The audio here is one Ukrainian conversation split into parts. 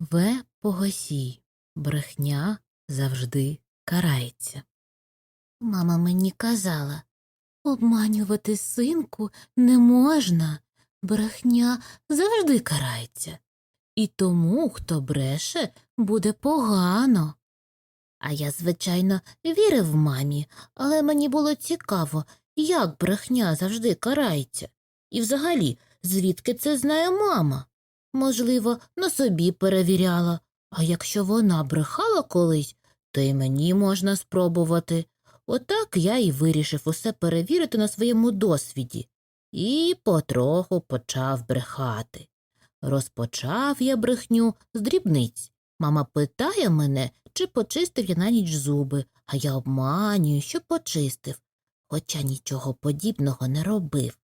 В. Погосій. Брехня завжди карається. Мама мені казала обманювати синку не можна, брехня завжди карається. І тому, хто бреше, буде погано. А я, звичайно, вірив мамі, але мені було цікаво, як брехня завжди карається. І взагалі, звідки це знає мама? Можливо, на собі перевіряла, а якщо вона брехала колись, то й мені можна спробувати. Отак я і вирішив усе перевірити на своєму досвіді і потроху почав брехати. Розпочав я брехню з дрібниць. Мама питає мене, чи почистив я на ніч зуби, а я обманюю, що почистив, хоча нічого подібного не робив.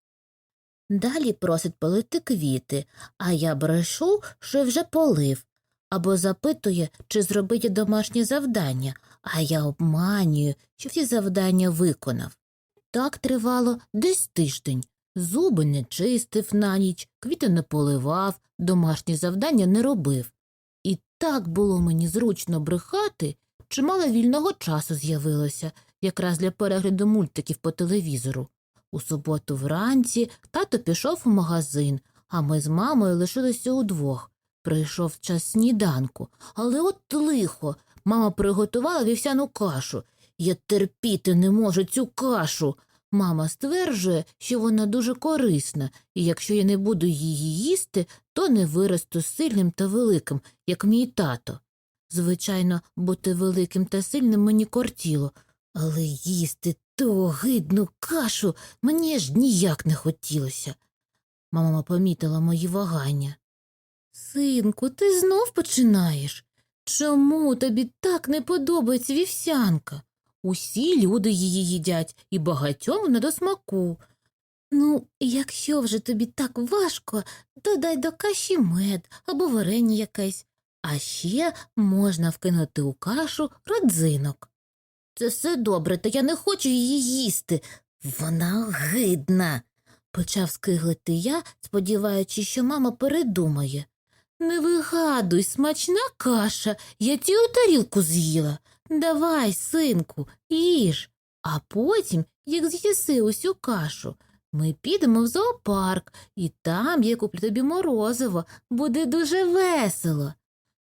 Далі просить полити квіти, а я брешу, що вже полив, або запитує, чи зробить домашнє завдання, а я обманюю, що всі завдання виконав. Так тривало десь тиждень. Зуби не чистив на ніч, квіти не поливав, домашні завдання не робив. І так було мені зручно брехати, чимало вільного часу з'явилося, якраз для перегляду мультиків по телевізору. У суботу вранці тато пішов у магазин, а ми з мамою лишилися удвох. Прийшов час сніданку, але от лихо. Мама приготувала вівсяну кашу. Я терпіти не можу цю кашу. Мама стверджує, що вона дуже корисна, і якщо я не буду її їсти, то не виросту сильним та великим, як мій тато. Звичайно, бути великим та сильним мені кортіло, але їсти ту гидну кашу мені ж ніяк не хотілося. Мама помітила мої вагання. Синку, ти знов починаєш? Чому тобі так не подобається вівсянка? Усі люди її їдять і багатьом не до смаку. Ну, якщо вже тобі так важко, то дай до каші мед або варення якесь, а ще можна вкинути у кашу родзинок. Це все добре, та я не хочу її їсти. Вона гидна, почав скиглити я, сподіваючись, що мама передумає. Не вигадуй, смачна каша, я цілу тарілку з'їла. Давай, синку, їж. А потім, як з'їси усю кашу, ми підемо в зоопарк, і там я куплю тобі морозиво, буде дуже весело.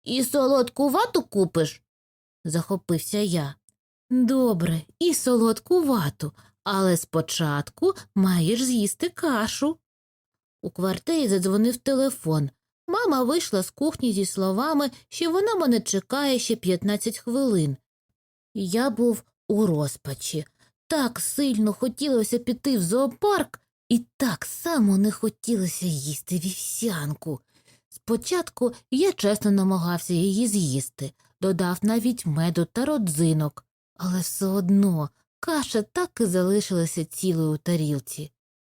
І солодку вату купиш? захопився я. Добре, і солодку вату, але спочатку маєш з'їсти кашу. У квартирі задзвонив телефон. Мама вийшла з кухні зі словами, що вона мене чекає ще 15 хвилин. Я був у розпачі. Так сильно хотілося піти в зоопарк, і так само не хотілося їсти вівсянку. Спочатку я чесно намагався її з'їсти, додав навіть меду та родзинок, але все одно каша так і залишилася цілою у тарілці.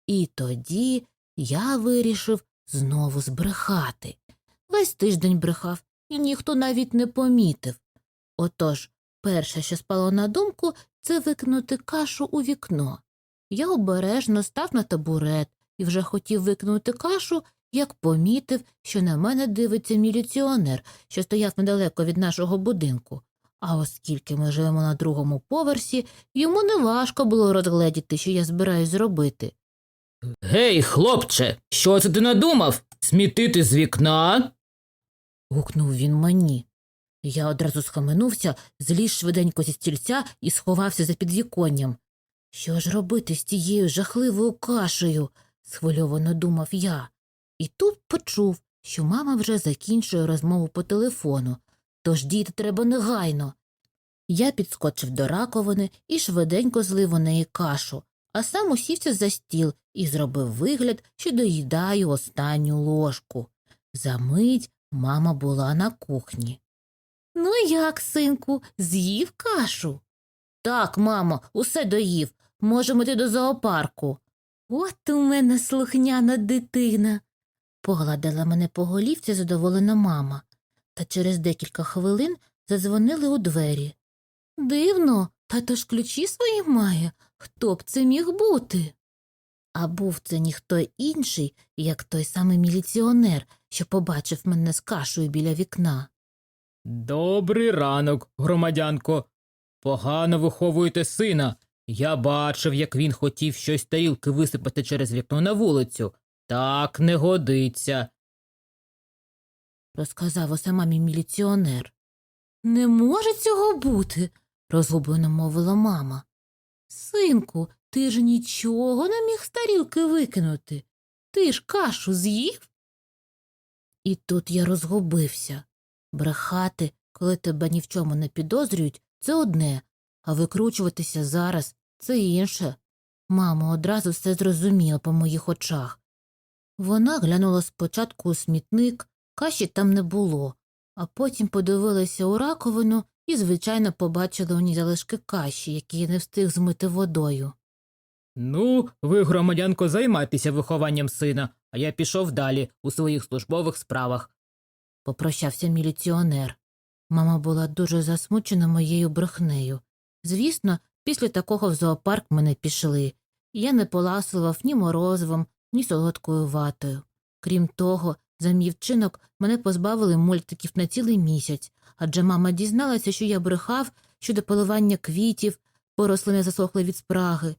І тоді я вирішив знову збрехати. Весь тиждень брехав, і ніхто навіть не помітив. Отож, перше, що спало на думку, це викинути кашу у вікно. Я обережно став на табурет і вже хотів викинути кашу, як помітив, що на мене дивиться міліціонер, що стояв недалеко від нашого будинку. А оскільки ми живемо на другому поверсі, йому неважко було розгледіти, що я збираюсь зробити. Гей, хлопче, що це ти надумав? Смітити з вікна? гукнув він мені. Я одразу схаменувся, зліз швиденько зі стільця і сховався за підвіконням. Що ж робити з тією жахливою кашею? схвильовано думав я. І тут почув, що мама вже закінчує розмову по телефону, тож діти треба негайно. Я підскочив до раковини і швиденько злив у неї кашу, а сам усівся за стіл і зробив вигляд, що доїдаю останню ложку. Замить мама була на кухні. Ну як, синку, з'їв кашу? Так, мамо, усе доїв. Можемо йти до зоопарку. От у мене слухняна дитина. Погладила мене по голівці задоволена мама, та через декілька хвилин задзвонили у двері. Дивно, тато ж ключі свої має. Хто б це міг бути? А був це ніхто інший, як той самий міліціонер, що побачив мене з кашею біля вікна. Добрий ранок, громадянко. Погано виховуєте сина. Я бачив, як він хотів щось тарілки висипати через вікно на вулицю. Так не годиться. розказав усе мамі міліціонер. Не може цього бути, розгублено мовила мама. Синку, ти ж нічого не міг з тарілки викинути. Ти ж кашу з'їв. І тут я розгубився. Брехати, коли тебе ні в чому не підозрюють, це одне, а викручуватися зараз це інше. Мама одразу все зрозуміла по моїх очах. Вона глянула спочатку у смітник, каші там не було, а потім подивилася у раковину і, звичайно, побачила у ній залишки каші, які я не встиг змити водою. Ну, ви, громадянко, займайтеся вихованням сина, а я пішов далі у своїх службових справах. Попрощався міліціонер. Мама була дуже засмучена моєю брехнею. Звісно, після такого в зоопарк мене пішли. Я не поласував ні морозивом, ні солодкою ватою. Крім того, за мій вчинок мене позбавили мультиків на цілий місяць, адже мама дізналася, що я брехав щодо поливання квітів, бо рослини засохли від спраги.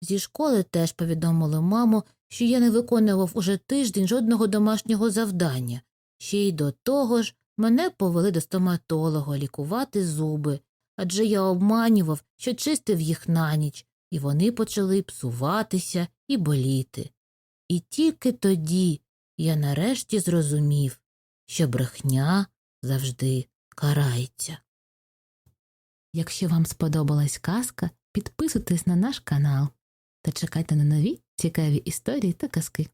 Зі школи теж повідомили маму, що я не виконував уже тиждень жодного домашнього завдання. Ще й до того ж мене повели до стоматолога лікувати зуби, адже я обманював, що чистив їх на ніч, і вони почали псуватися і боліти. І тільки тоді я нарешті зрозумів, що брехня завжди карається. Якщо вам сподобалась казка, підписуйтесь на наш канал та чекайте на нові цікаві історії та казки.